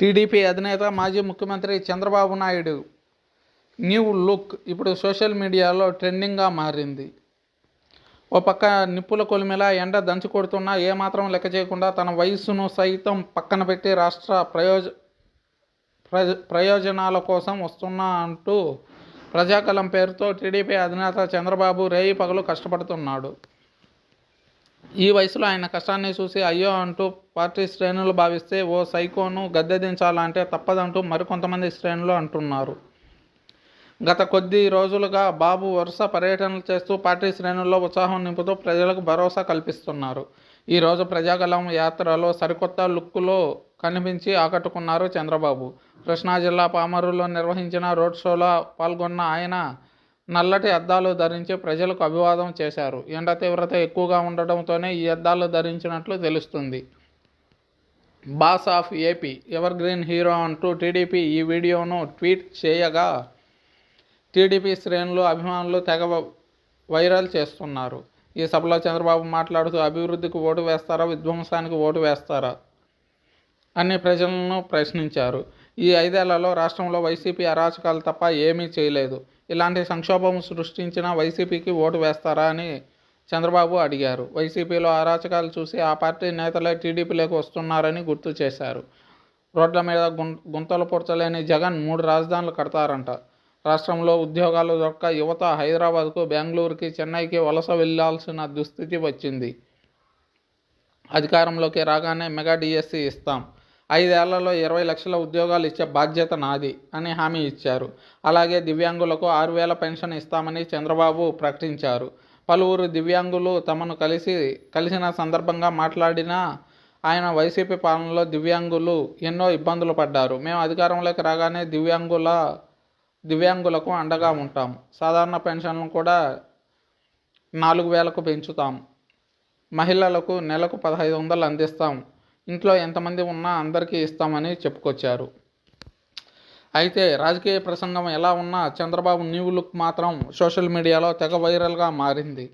TDP అధినేత మాజీ ముఖ్యమంత్రి చంద్రబాబు నాయుడు. న్యూ లుక్ ఇప్పుడు సోషల్ మీడియాలో ట్రెండింగ్గా మారింది. ఓ పక్క నిప్పుల కొలిమిలా ఎండ దంచి కొడుతున్నా ఏమాత్రం లెక్క చేయకుండా తన వయస్సును సైతం పక్కన పెట్టి రాష్ట్ర ప్రయోజ ప్రజ ప్రయోజనాల కోసం వస్తున్నా అంటూ ప్రజాకలం పేరుతో టీడీపీ అధినేత చంద్రబాబు రేయి పగలు కష్టపడుతున్నాడు. ఈ వయసులో ఆయన కష్టాన్ని చూసి అయ్యో అంటూ పార్టీ శ్రేణులు భావిస్తే ఓ సైకోను గద్దె దించాలంటే తప్పదంటూ మరికొంతమంది శ్రేణులు అంటున్నారు. గత కొద్ది రోజులుగా బాబు వరుస పర్యటనలు చేస్తూ పార్టీ శ్రేణుల్లో ఉత్సాహం నింపుతూ ప్రజలకు భరోసా కల్పిస్తున్నారు. ఈరోజు ప్రజాగలం యాత్రలో సరికొత్త లుక్కులో కనిపించి ఆకట్టుకున్నారు చంద్రబాబు. కృష్ణా జిల్లా పామరులో నిర్వహించిన రోడ్ షోలో పాల్గొన్న ఆయన నల్లటి అద్దాలు ధరించి ప్రజలకు అభివాదం చేశారు. ఎండ తీవ్రత ఎక్కువగా ఉండడంతోనే ఈ అద్దాలు ధరించినట్లు తెలుస్తుంది. Boss of AP evergreen hero అంటూ టీడీపీ ఈ వీడియోను ట్వీట్ చేయగా టీడీపీ శ్రేణులు అభిమానులు తెగ వైరల్ చేస్తున్నారు. ఈ సభలో చంద్రబాబు మాట్లాడుతూ అభివృద్ధికి ఓటు వేస్తారా? విధ్వంసానికి ఓటు వేస్తారా? అని ప్రజలను ప్రశ్నించారు. ఈ ఐదేళ్ళలో రాష్ట్రంలో వైసీపీ అరాచకాలు తప్ప ఏమీ చేయలేదు. ఇలాంటి సంక్షోభం సృష్టించిన వైసీపీకి ఓటు వేస్తారా అని చంద్రబాబు అడిగారు. వైసీపీలో అరాచకాలు చూసి ఆ పార్టీ నేతలే టీడీపీలోకి వస్తున్నారని గుర్తు చేశారు. రోడ్ల మీద గుం గుంతలు పొడచలేని జగన్ మూడు రాజధానులు కడతారంట. రాష్ట్రంలో ఉద్యోగాలు దొరక్క యువత హైదరాబాద్కు బెంగళూరుకి చెన్నైకి వలస వెళ్ళాల్సిన దుస్థితి వచ్చింది. అధికారంలోకి రాగానే మెగా డిఎస్సి ఇస్తాం. ఐదేళ్ళలో ఇరవై లక్షల ఉద్యోగాలు ఇచ్చే బాధ్యత నాది అని హామీ ఇచ్చారు. అలాగే దివ్యాంగులకు ఆరు వేల పెన్షన్ ఇస్తామని చంద్రబాబు ప్రకటించారు. పలువురు దివ్యాంగులు తమను కలిసి కలిసిన సందర్భంగా మాట్లాడిన ఆయన వైసీపీ పాలనలో దివ్యాంగులు ఎన్నో ఇబ్బందులు పడ్డారు. మేము అధికారంలోకి రాగానే దివ్యాంగుల దివ్యాంగులకు అండగా ఉంటాం. సాధారణ పెన్షన్లు కూడా నాలుగు వేలకు పెంచుతాం. మహిళలకు నెలకు పదహైదు వందలు అందిస్తాం. ఇంట్లో ఎంతమంది ఉన్నా అందరికీ ఇస్తామని చెప్పుకొచ్చారు. అయితే రాజకీయ ప్రసంగం ఎలా ఉన్నా చంద్రబాబు న్యూ లుక్ మాత్రం సోషల్ మీడియాలో తెగ వైరల్గా మారింది.